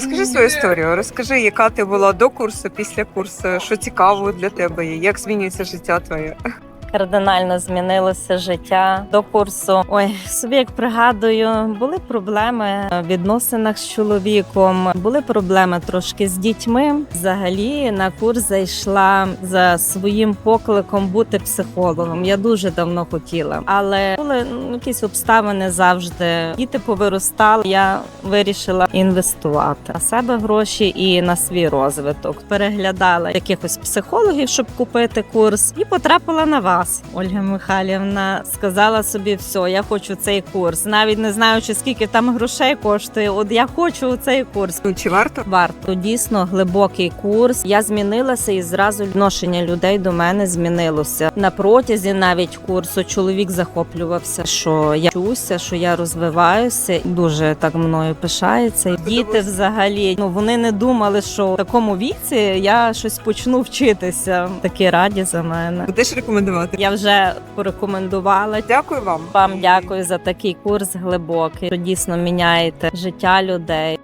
Розкажи свою історію. Розкажи, яка ти була до курсу, після курсу, що цікаво для тебе є, як змінюється життя твоє. Кардинально змінилося життя до курсу. Ой, собі як пригадую, були проблеми в відносинах з чоловіком, були проблеми трошки з дітьми. Взагалі на курс зайшла за своїм покликом бути психологом. Я дуже давно хотіла, але були ну, якісь обставини завжди. Діти повиростали. Я вирішила інвестувати на себе гроші і на свій розвиток. Переглядала якихось психологів, щоб купити курс, і потрапила на вас. Ольга Михайлівна сказала собі, все, я хочу цей курс. Навіть не знаючи, скільки там грошей коштує. От я хочу цей курс. Ну, Чи варто? Варто дійсно глибокий курс. Я змінилася і зразу відношення людей до мене змінилося. На протязі навіть курсу чоловік захоплювався, що я вчуся, що я розвиваюся. Дуже так мною пишається. Діти взагалі ну вони не думали, що в такому віці я щось почну вчитися. Такі раді за мене. Будеш рекомендувати? Я вже порекомендувала. Дякую вам. Вам дякую за такий курс глибокий. що Дійсно міняєте життя людей.